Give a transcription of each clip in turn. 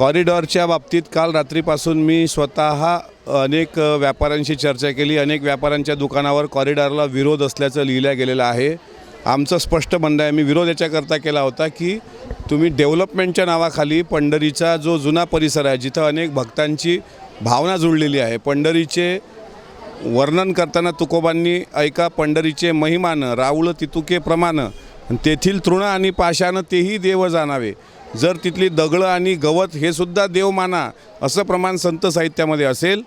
कॉरिडॉरच्या बाबतीत काल रात्रीपासून मी स्वतः अनेक व्यापाऱ्यांशी चर्चा केली. अनेक व्यापाऱ्यांच्या दुकानावर कॉरिडॉरला विरोध असल्याचं लिहिलं गेलेलं आहे. आमचं स्पष्ट म्हणणं आहे मी विरोध याच्याकरता केला होता की तुम्ही डेव्हलपमेंटच्या नावाखाली पंढरीचा जो जुना परिसर आहे जिथं अनेक भक्तांची भावना जुळलेली आहे पंढरीचे वर्णन करताना तुकोबांनी ऐका पंढरीचे महिमानं राऊळ तितुके प्रमाण तेथील तृण आणि पाशानं तेही देव जाणावे. जर तिथली दगडं आणि गवत हे सुद्धा देव माना असं प्रमाण संत साहित्यामध्ये असेल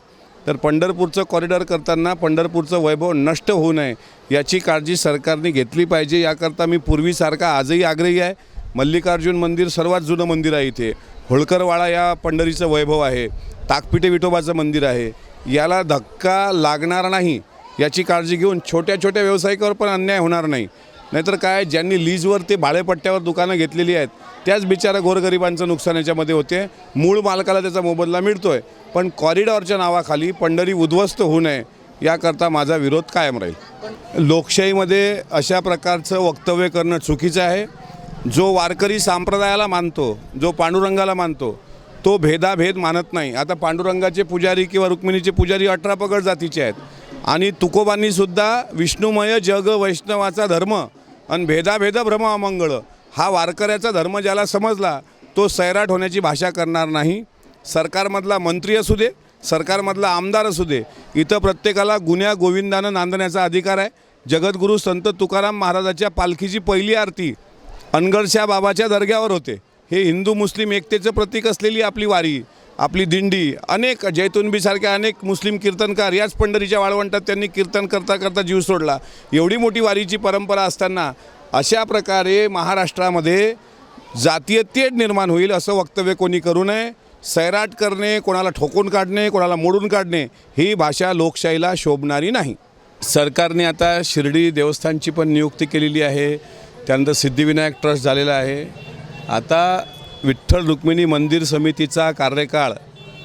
तर पंढरपूरचं कॉरिडॉर करताना पंढरपूरचं वैभव नष्ट होऊ नये याची काळजी सरकारने घेतली पाहिजे. याकरता मी पूर्वीसारखा आजही आग्रही आहे. मल्लिकार्जुन मंदिर सर्वात जुनं मंदिर आहे इथे. होळकरवाडा या पंढरीचं वैभव आहे. ताकपिटे विठोबाचं मंदिर आहे. याला धक्का लागणार नाही याची काळजी घेऊन छोट्या छोट्या व्यावसायिकावर पण अन्याय होणार नाही. नाहीतर काय ज्यांनी लीजवर ते भाडेपट्ट्यावर दुकानं घेतलेली आहेत त्याच बिचारा गोरगरिबांचं नुकसान याच्यामध्ये होते. मूळ मालकाला त्याचा मोबदला मिळतो आहे पण कॉरिडॉरच्या नावाखाली पंढरी उद्ध्वस्त होऊ नये याकरता माझा विरोध कायम राहील. लोकशाहीमध्ये अशा प्रकारचं वक्तव्य करणं चुकीचं आहे. जो वारकरी संप्रदायाला मानतो जो पांडुरंगाला मानतो तो भेदाभेद मानत नाही. आता पांडुरंगाचे पुजारी किंवा रुक्मिणीचे पुजारी अठरा पगड जातीचे आहेत. आणि तुकोबांनीसुद्धा विष्णुमय जग वैष्णवाचा धर्म आणि भेदाभेद भ्रम अमंगळ. हा वारकऱ्याचा धर्म ज्याला समजला तो सैराट होण्याची भाषा करणार नाही. सरकारमधला मंत्री असू दे सरकारमधला आमदार असू दे इथं प्रत्येकाला गुन्ह्या गोविंदानं नांदण्याचा अधिकार आहे. जगद्गुरू संत तुकाराम महाराजाच्या पालखीची पहिली आरती अनगडशा बाबाच्या दर्ग्यावर होते. हे हिंदू मुस्लिम एकतेचं प्रतीक असलेली आपली वारी. आपली दिंडी अनेक जैतुनबीसारख्या अनेक मुस्लिम कीर्तनकार याच पंढरीच्या वाळवंटात त्यांनी कीर्तन करता करता जीव सोडला. एवढी मोठी वारीची परंपरा असताना अशा प्रकारे महाराष्ट्रामध्ये जातीय तेढ निर्माण होईल असं वक्तव्य कोणी करू नये सैराट करणे कोणाला ठोकून काढणे कोणाला मोडून काढणे ही भाषा लोकशाहीला शोभणारी नाही. सरकारने आता शिर्डी देवस्थानची पण नियुक्ती केलेली आहे. त्यानंतर सिद्धिविनायक ट्रस्ट झालेला आहे. आता विठ्ठल रुक्मिणी मंदिर समितीचा कार्यकाळ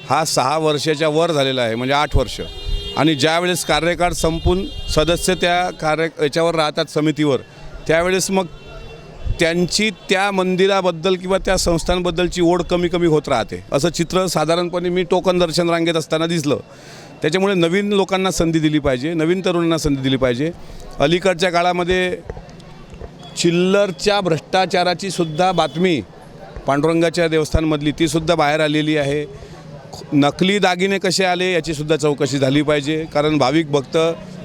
हा सहा वर्षाच्या वर झालेला आहे म्हणजे आठ वर्ष. आणि ज्यावेळेस कार्यकाळ संपून सदस्य त्या कार्य याच्यावर राहतात समितीवर त्यावेळेस मग त्यांची त्या मंदिराबद्दल किंवा त्या संस्थांबद्दलची ओढ कमी कमी होत राहते. असं चित्र साधारणपणे मी टोकन दर्शन रांगेत असताना दिसलं. त्याच्यामुळे नवीन लोकांना संधी दिली पाहिजे नवीन तरुणांना संधी दिली पाहिजे. अलीकडच्या काळामध्ये चिल्लरच्या भ्रष्टाचाराची सुद्धा बातमी पांडुरंगाच्या देवस्थानमधली तीसुद्धा बाहेर आलेली आहे. नकली दागिने कसे आले याचीसुद्धा चौकशी झाली पाहिजे. कारण भाविक भक्त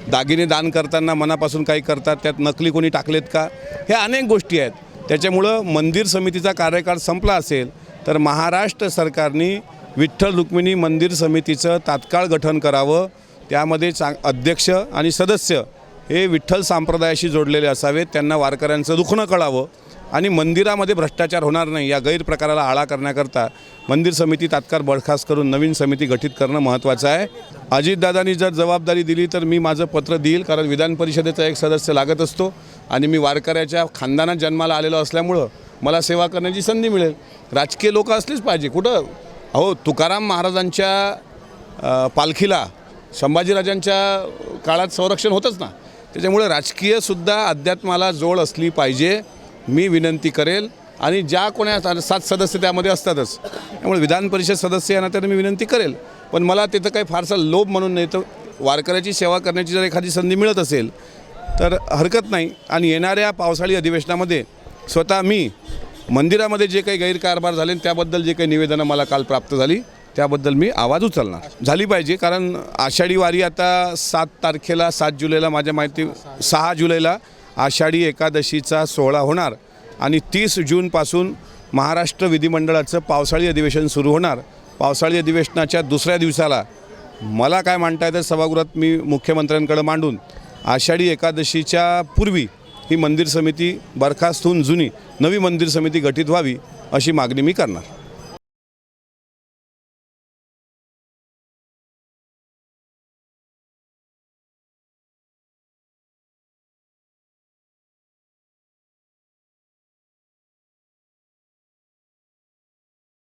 दागिने दान करताना मनापासून काही करतात त्यात नकली कोणी टाकलेत का? ह्या अनेक गोष्टी आहेत. त्याच्यामुळं मंदिर समितीचा कार्यकाळ संपला असेल तर महाराष्ट्र सरकारने विठ्ठल रुक्मिणी मंदिर समितीचं तात्काळ गठन करावं. त्यामध्ये चांग अध्यक्ष आणि सदस्य हे विठ्ठल संप्रदायाशी जोडलेले असावेत. त्यांना वारकऱ्यांचं दुखणं कळावं. आणि मंदिरामध्ये भ्रष्टाचार होणार नाही या गैरप्रकाराला आळा करण्याकरता मंदिर समिती तात्काळ बळखास्त करून नवीन समिती गठीत करणं महत्त्वाचं आहे. अजितदादांनी जर जबाबदारी दिली तर मी माझं पत्र देईल कारण विधान परिषदेचा एक सदस्य लागत असतो आणि मी वारकऱ्याच्या खानदानात जन्माला आलेलो असल्यामुळं मला सेवा करण्याची संधी मिळेल. राजकीय लोक असलीच पाहिजे. कुठं? अहो तुकाराम महाराजांच्या पालखीला संभाजीराजांच्या काळात संरक्षण होतंच ना. त्याच्यामुळे राजकीयसुद्धा अध्यात्माला जोड असली पाहिजे. मी विनंती करेल आणि ज्या कोण्या सात सदस्य त्यामध्ये असतातच. त्यामुळे विधान परिषद सदस्य यांना तर मी विनंती करेल. पण मला तिथं काही फारसा लोभ म्हणून नाही तर वारकऱ्याची सेवा करण्याची जर एखादी संधी मिळत असेल तर हरकत नाही. आणि येणाऱ्या पावसाळी अधिवेशनामध्ये स्वतः मी मंदिरामध्ये जे काही गैरकारभार झाले त्याबद्दल जे काही निवेदनं मला काल प्राप्त झाली त्याबद्दल मी आवाज उचलणार. झाली पाहिजे कारण आषाढी वारी आता सात तारखेला सात जुलैला माझ्या माहिती सहा जुलैला आषाढी एकादशीचा सोहळा होणार आणि तीस जूनपासून महाराष्ट्र विधिमंडळाचं पावसाळी अधिवेशन सुरू होणार. पावसाळी अधिवेशनाच्या दुसऱ्या दिवसाला मला काय मांडता येतं सभागृहात मी मुख्यमंत्र्यांकडे मांडून आषाढी एकादशीच्या पूर्वी ही मंदिर समिती बरखास्त होऊन जुनी नवी मंदिर समिती गठीत व्हावी अशी मागणी मी करणार.